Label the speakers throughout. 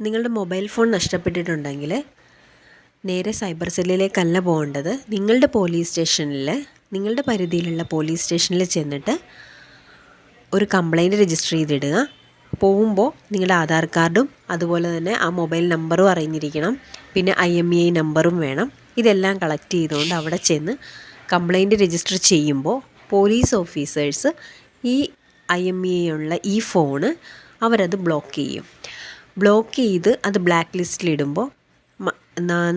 Speaker 1: നിങ്ങളുടെ mobile phone നഷ്ടപ്പെട്ടിട്ടുണ്ടെങ്കിൽ നേരെ cyber സെല്ലിലേക്കല്ല പോകേണ്ടത്. നിങ്ങളുടെ പോലീസ് സ്റ്റേഷനിൽ നിങ്ങളുടെ പരിധിയിലുള്ള പോലീസ് സ്റ്റേഷനിൽ ചെന്നിട്ട് ഒരു കംപ്ലയിന്റ് രജിസ്റ്റർ ചെയ്തിടുക. പോകുമ്പോൾ നിങ്ങളുടെ ആധാർ കാർഡും അതുപോലെ തന്നെ ആ മൊബൈൽ നമ്പറും അറിഞ്ഞിരിക്കണം. പിന്നെ ഐ എം ഇ ഐ നമ്പറും വേണം. ഇതെല്ലാം കളക്ട് ചെയ്തുകൊണ്ട് അവിടെ ചെന്ന് കംപ്ലയിന്റ് രജിസ്റ്റർ ചെയ്യുമ്പോൾ പോലീസ് ഓഫീസേഴ്സ് ഈ ഐ എം ഇ ഐ ഉള്ള ഈ ഫോണ് അവരത് ബ്ലോക്ക് ചെയ്യും. ബ്ലോക്ക് ചെയ്ത് അത് ബ്ലാക്ക് ലിസ്റ്റിലിടുമ്പോൾ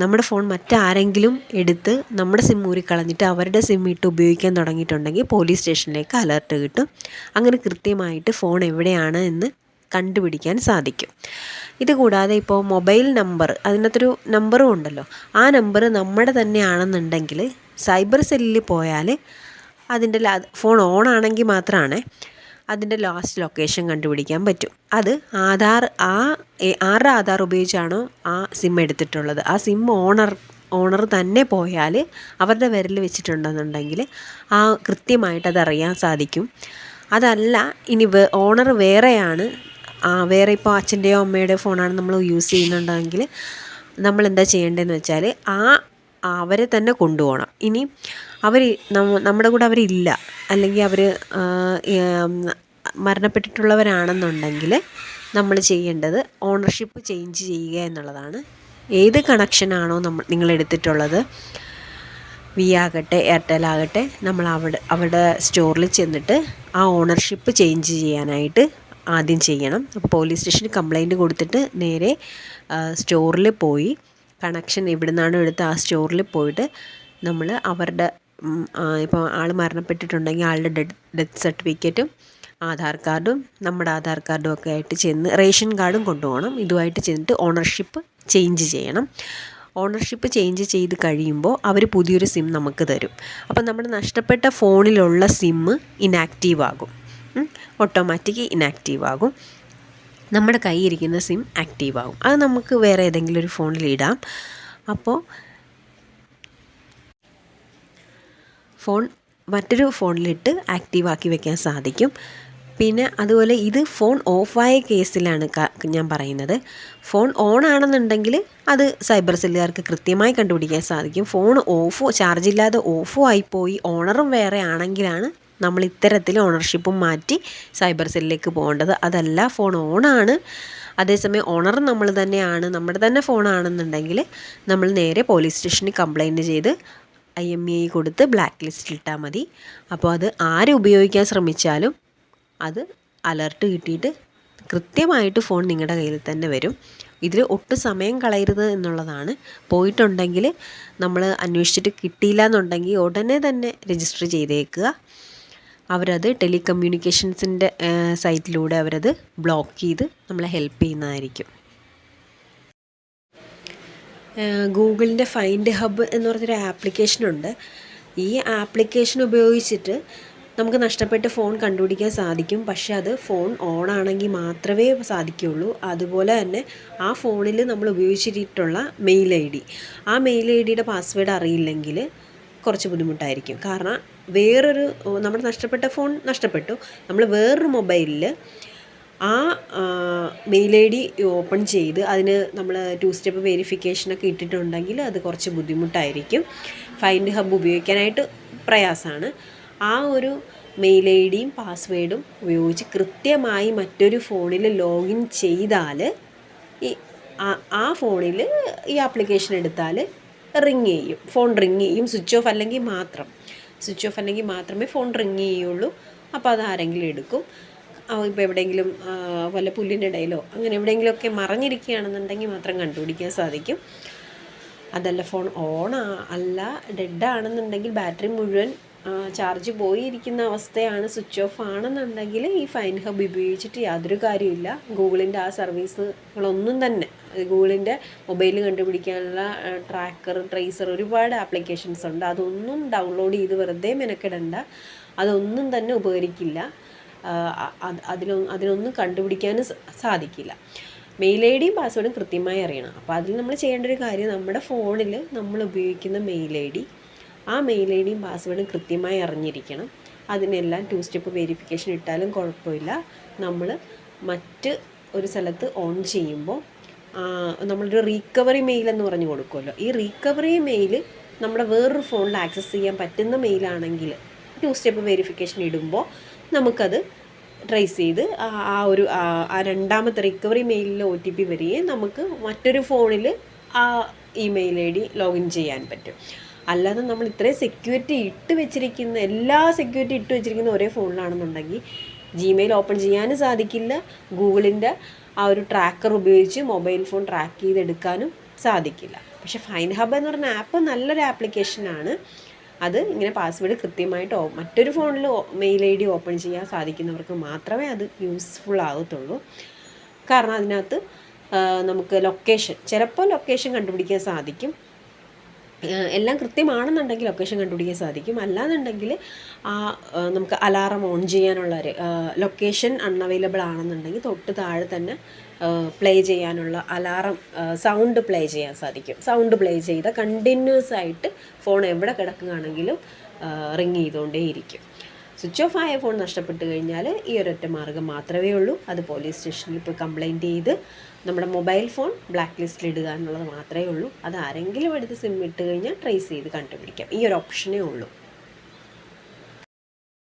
Speaker 1: നമ്മുടെ ഫോൺ മറ്റാരെങ്കിലും എടുത്ത് നമ്മുടെ സിം ഊരിക്കളഞ്ഞിട്ട് അവരുടെ സിം ഇട്ട് ഉപയോഗിക്കാൻ തുടങ്ങിയിട്ടുണ്ടെങ്കിൽ പോലീസ് സ്റ്റേഷനിലേക്ക് അലർട്ട് കിട്ടും. അങ്ങനെ കൃത്യമായിട്ട് ഫോൺ എവിടെയാണ് എന്ന് കണ്ടുപിടിക്കാൻ സാധിക്കും. ഇതുകൂടാതെ ഇപ്പോൾ മൊബൈൽ നമ്പർ അതിനകത്തൊരു നമ്പറും ഉണ്ടല്ലോ. ആ നമ്പർ നമ്മുടെ തന്നെയാണെന്നുണ്ടെങ്കിൽ സൈബർ സെല്ലിൽ പോയാൽ അതിന്റെ ഫോൺ ഓൺ ആണെങ്കിൽ മാത്രമാണ് അതിന്റെ ലാസ്റ്റ് ലൊക്കേഷൻ കണ്ടുപിടിക്കാൻ പറ്റും. അത് ആധാർ ആ ആരുടെ ആധാർ ഉപയോഗിച്ചാണോ ആ സിം എടുത്തിട്ടുള്ളത്. ആ സിം ഓണർ ഓണർ തന്നെ പോയാൽ അവരുടെ വിരൽ വെച്ചിട്ടുണ്ടെന്നുണ്ടെങ്കിൽ ആ കൃത്യമായിട്ട് അതറിയാൻ സാധിക്കും. അതല്ല ഇനി ഓണർ വേറെയാണ്. വേറെ ഇപ്പോൾ അച്ഛന്റെയോ അമ്മയുടെയോ ഫോണാണ് നമ്മൾ യൂസ് ചെയ്യുന്നുണ്ടെങ്കിൽ നമ്മൾ എന്താ ചെയ്യേണ്ടതെന്ന് വെച്ചാൽ ആ അവരെ തന്നെ കൊണ്ടുപോകണം. ഇനി അവർ നമ്മുടെ കൂടെ അവരില്ല. അല്ലെങ്കിൽ അവർ മരണപ്പെട്ടിട്ടുള്ളവരാണെന്നുണ്ടെങ്കിൽ നമ്മൾ ചെയ്യേണ്ടത് ഓണർഷിപ്പ് ചേഞ്ച് ചെയ്യുക എന്നുള്ളതാണ്. ഏത് കണക്ഷനാണോ നമ്മൾ നിങ്ങൾ എടുത്തിട്ടുള്ളത് വി ആകട്ടെ എയർടെൽ ആകട്ടെ നമ്മൾ അവിടെ അവിടെ സ്റ്റോറിൽ ചെന്നിട്ട് ആ ഓണർഷിപ്പ് ചേഞ്ച് ചെയ്യാനായിട്ട് ആദ്യം ചെയ്യണം. അപ്പോൾ പോലീസ് സ്റ്റേഷനിൽ കംപ്ലയിന്റ് കൊടുത്തിട്ട് നേരെ സ്റ്റോറിൽ പോയി. കണക്ഷൻ എവിടെ നിന്നാണോ എടുത്ത് ആ സ്റ്റോറിൽ പോയിട്ട് നമ്മൾ അവരുടെ ഇപ്പോൾ ആൾ മരണപ്പെട്ടിട്ടുണ്ടെങ്കിൽ ആളുടെ ഡെഡ് ഡെത്ത് സർട്ടിഫിക്കറ്റും ആധാർ കാർഡും നമ്മുടെ ആധാർ കാർഡും ഒക്കെ ആയിട്ട് ചെന്ന് റേഷൻ കാർഡും കൊണ്ടുപോകണം. ഇതുമായിട്ട് ചെന്നിട്ട് ഓണർഷിപ്പ് ചേഞ്ച് ചെയ്യണം. ഓണർഷിപ്പ് ചേഞ്ച് ചെയ്ത് കഴിയുമ്പോൾ അവർ പുതിയൊരു സിം നമുക്ക് തരും. അപ്പോൾ നമ്മുടെ നഷ്ടപ്പെട്ട ഫോണിലുള്ള സിമ്മ് ഇനാക്റ്റീവ് ആകും. ഓട്ടോമാറ്റിക് ഇനാക്റ്റീവ് ആകും. നമ്മുടെ കയ്യിരിക്കുന്ന സിം ആക്റ്റീവ് ആകും. അത് നമുക്ക് വേറെ ഏതെങ്കിലും ഒരു ഫോണിൽ ഇടാം. അപ്പോൾ ഫോൺ മറ്റൊരു ഫോണിലിട്ട് ആക്റ്റീവ് ആക്കി വെക്കാൻ സാധിക്കും. പിന്നെ അതുപോലെ ഇത് ഫോൺ ഓഫായ കേസിലാണ് ഞാൻ പറയുന്നത്. ഫോൺ ഓൺ ആണെന്നുണ്ടെങ്കിൽ അത് സൈബർ സെല്ലുകാർക്ക് കൃത്യമായി കണ്ടുപിടിക്കാൻ സാധിക്കും. ഫോൺ ഓഫോ ചാർജ് ഇല്ലാതെ ഓഫോ ആയിപ്പോയി ഓണറും വേറെ ആണെങ്കിലാണ് നമ്മൾ ഇത്തരത്തിൽ ഓണർഷിപ്പും മാറ്റി സൈബർ സെല്ലിലേക്ക് പോകേണ്ടത്. അതല്ല ഫോൺ ഓൺ ഓണാണ്. അതേസമയം ഓണർ നമ്മൾ തന്നെയാണ്. നമ്മുടെ തന്നെ ഫോണാണെന്നുണ്ടെങ്കിൽ നമ്മൾ നേരെ പോലീസ് സ്റ്റേഷനിൽ കംപ്ലയിന്റ് ചെയ്ത് ഐ എം ഇ കൊടുത്ത് ബ്ലാക്ക് ലിസ്റ്റിൽ ഇട്ടാൽ മതി. അപ്പോൾ അത് ആര് ഉപയോഗിക്കാൻ ശ്രമിച്ചാലും അത് അലർട്ട് കിട്ടിയിട്ട് കൃത്യമായിട്ട് ഫോൺ നിങ്ങളുടെ കയ്യിൽ തന്നെ വരും. ഇതിൽ ഒട്ടും സമയം കളയരുത് എന്നുള്ളതാണ്. പോയിട്ടുണ്ടെങ്കിൽ നമ്മൾ അന്വേഷിച്ചിട്ട് കിട്ടിയില്ല എന്നുണ്ടെങ്കിൽ ഉടനെ തന്നെ രജിസ്റ്റർ ചെയ്തേക്കുക. അവരത് ടെലികമ്മ്യൂണിക്കേഷൻസിന്റെ സൈറ്റിലൂടെ അവരത് ബ്ലോക്ക് ചെയ്ത് നമ്മളെ ഹെൽപ്പ് ചെയ്യുന്നതായിരിക്കും. ഗൂഗിളിന്റെ ഫൈൻഡ് ഹബ്ബ് എന്ന് പറഞ്ഞൊരു ആപ്ലിക്കേഷനുണ്ട് ഈ ആപ്ലിക്കേഷൻ ഉപയോഗിച്ചിട്ട് നമുക്ക് നഷ്ടപ്പെട്ട ഫോൺ കണ്ടുപിടിക്കാൻ സാധിക്കും. പക്ഷേ അത് ഫോൺ ഓൺ ആണെങ്കിൽ മാത്രമേ സാധിക്കുകയുള്ളൂ. അതുപോലെ തന്നെ ആ ഫോണിൽ നമ്മൾ ഉപയോഗിച്ചിട്ടുള്ള മെയിൽ ഐ ഡി. ആ മെയിൽ ഐ ഡിയുടെ പാസ്വേഡ് അറിയില്ലെങ്കിൽ കുറച്ച് ബുദ്ധിമുട്ടായിരിക്കും. കാരണം വേറൊരു നമ്മുടെ നഷ്ടപ്പെട്ട ഫോൺ നഷ്ടപ്പെട്ടു. നമ്മൾ വേറൊരു മൊബൈലിൽ ആ മെയിൽ ഐ ഡി ഓപ്പൺ ചെയ്ത് അതിന് നമ്മൾ ടു സ്റ്റെപ്പ് വെരിഫിക്കേഷനൊക്കെ ഇട്ടിട്ടുണ്ടെങ്കിൽ അത് കുറച്ച് ബുദ്ധിമുട്ടായിരിക്കും. ഫൈൻഡ് ഹബ്ബ് ഉപയോഗിക്കാനായിട്ട് പ്രയാസമാണ്. ആ ഒരു മെയിൽ ഐ ഡിയും പാസ്വേഡും ഉപയോഗിച്ച് കൃത്യമായി മറ്റൊരു ഫോണിൽ ലോഗിൻ ചെയ്താൽ ഈ ആ ഫോണിൽ ഈ ആപ്ലിക്കേഷൻ എടുത്താൽ റിങ് ചെയ്യും. ഫോൺ റിങ് ചെയ്യും. സ്വിച്ച് ഓഫ് അല്ലെങ്കിൽ മാത്രം. സ്വിച്ച് ഓഫ് അല്ലെങ്കിൽ മാത്രമേ ഫോൺ റിങ് ചെയ്യുള്ളൂ. അപ്പോൾ അത് ആരെങ്കിലും എടുക്കും. ഇപ്പോൾ എവിടെയെങ്കിലും വല്ല പുല്ലിന്റെ ഇടയിലോ അങ്ങനെ എവിടെയെങ്കിലുമൊക്കെ മറഞ്ഞിരിക്കുകയാണെന്നുണ്ടെങ്കിൽ മാത്രം കണ്ടുപിടിക്കാൻ സാധിക്കും. അതല്ല ഫോൺ ഓൺ അല്ല ഡെഡ് ആണെന്നുണ്ടെങ്കിൽ ബാറ്ററി മുഴുവൻ ചാർജ് പോയിരിക്കുന്ന അവസ്ഥയാണ് സ്വിച്ച് ഓഫ് ആണെന്നുണ്ടെങ്കിൽ ഈ ഫൈൻ ഹബ് ഉപയോഗിച്ചിട്ട് യാതൊരു കാര്യമില്ല ഗൂഗിളിന്റെ ആ സർവീസുകളൊന്നും തന്നെ. ഗൂഗിളിന്റെ മൊബൈൽ കണ്ടുപിടിക്കാനുള്ള ട്രാക്കർ ട്രേസർ ഒരുപാട് ആപ്ലിക്കേഷൻസ് ഉണ്ട്. അതൊന്നും ഡൗൺലോഡ് ചെയ്ത് വെറുതെ മെനക്കെടണ്ട. അതൊന്നും തന്നെ ഉപകരിക്കില്ല. അതിലൊന്നും അതിനൊന്നും കണ്ടുപിടിക്കാനും സാധിക്കില്ല. മെയിൽ ഐ ഡിയും പാസ്വേഡും കൃത്യമായി അറിയണം. അപ്പോൾ അതിൽ നമ്മൾ ചെയ്യേണ്ട ഒരു കാര്യം നമ്മുടെ ഫോണിൽ നമ്മൾ ഉപയോഗിക്കുന്ന മെയിൽ ഐ ഡി ആ മെയിൽ ഐ ഡിയും പാസ്വേഡും കൃത്യമായി അറിഞ്ഞിരിക്കണം. അതിനെല്ലാം ടു സ്റ്റെപ്പ് വെരിഫിക്കേഷൻ ഇട്ടാലും കുഴപ്പമില്ല. നമ്മൾ മറ്റ് ഒരു സ്ഥലത്ത് ഓൺ ചെയ്യുമ്പോൾ നമ്മളൊരു റീക്കവറി മെയിൽ എന്ന് പറഞ്ഞു കൊടുക്കുമല്ലോ. ഈ റീക്കവറി മെയിൽ നമ്മുടെ വേറൊരു ഫോണിൽ ആക്സസ് ചെയ്യാൻ പറ്റുന്ന മെയിലാണെങ്കിൽ ടു സ്റ്റെപ്പ് വെരിഫിക്കേഷൻ ഇടുമ്പോൾ നമുക്കത് ട്രേസ് ചെയ്ത് ആ- ഒരു ആ രണ്ടാമത്തെ റിക്കവറി മെയിലിൽ ഒ ടി പി വരികയും നമുക്ക് മറ്റൊരു ഫോണിൽ ആ ഇമെയിൽ ഐ ഡി ലോഗിൻ ചെയ്യാൻ പറ്റും. അല്ലാതെ നമ്മൾ ഇത്രയും സെക്യൂരിറ്റി ഇട്ട് വെച്ചിരിക്കുന്ന എല്ലാ സെക്യൂരിറ്റി ഇട്ട് വെച്ചിരിക്കുന്ന ഒരേ ഫോണിലാണെന്നുണ്ടെങ്കിൽ ജിമെയിൽ ഓപ്പൺ ചെയ്യാനും സാധിക്കില്ല. ഗൂഗിളിന്റെ ആ ഒരു ട്രാക്കർ ഉപയോഗിച്ച് മൊബൈൽ ഫോൺ ട്രാക്ക് ചെയ്തെടുക്കാനും സാധിക്കില്ല. പക്ഷേ ഫൈൻ ഹബ് എന്ന് പറഞ്ഞ ആപ്പ് നല്ലൊരു ആപ്ലിക്കേഷനാണ് അത് ഇങ്ങനെ പാസ്വേഡ് കൃത്യമായിട്ട് മറ്റൊരു ഫോണിൽ മെയിൽ ഐ ഡി ഓപ്പൺ ചെയ്യാൻ സാധിക്കുന്നവർക്ക് മാത്രമേ അത് യൂസ്ഫുൾ ആകത്തുള്ളൂ കാരണം അതിനകത്ത് നമുക്ക് ലൊക്കേഷൻ ചിലപ്പോൾ ലൊക്കേഷൻ കണ്ടുപിടിക്കാൻ സാധിക്കും. എല്ലാം കൃത്യമാണെന്നുണ്ടെങ്കിൽ ലൊക്കേഷൻ കണ്ടുപിടിക്കാൻ സാധിക്കും. അല്ലാന്നുണ്ടെങ്കിൽ ആ നമുക്ക് അലാറം ഓൺ ചെയ്യാനുള്ള ഒരു ലൊക്കേഷൻ അൺഅവൈലബിൾ ആണെന്നുണ്ടെങ്കിൽ തൊട്ട് താഴെ തന്നെ പ്ലേ ചെയ്യാനുള്ള അലാറം സൗണ്ട് പ്ലേ ചെയ്യാൻ സാധിക്കും. സൗണ്ട് പ്ലേ ചെയ്ത കണ്ടിന്യൂസ് ആയിട്ട് ഫോൺ എവിടെ കിടക്കുകയാണെങ്കിലും റിങ് ചെയ്തുകൊണ്ടേയിരിക്കും. സ്വിച്ച് ഓഫ് ആയ ഫോൺ നഷ്ടപ്പെട്ട് കഴിഞ്ഞാൽ ഈ ഒരൊറ്റ മാർഗം മാത്രമേ ഉള്ളൂ. അത് പോലീസ് സ്റ്റേഷനിൽ പോയി കംപ്ലൈന്റ് ചെയ്ത് നമ്മുടെ മൊബൈൽ ഫോൺ ബ്ലാക്ക് ലിസ്റ്റിൽ ഇടുക എന്നുള്ളത് മാത്രമേ ഉള്ളൂ. അത് ആരെങ്കിലും എടുത്ത് സിം ഇട്ട് കഴിഞ്ഞാൽ ട്രേസ് ചെയ്ത് കണ്ടുപിടിക്കാം. ഈ ഒരു ഓപ്ഷനേ ഉള്ളൂ.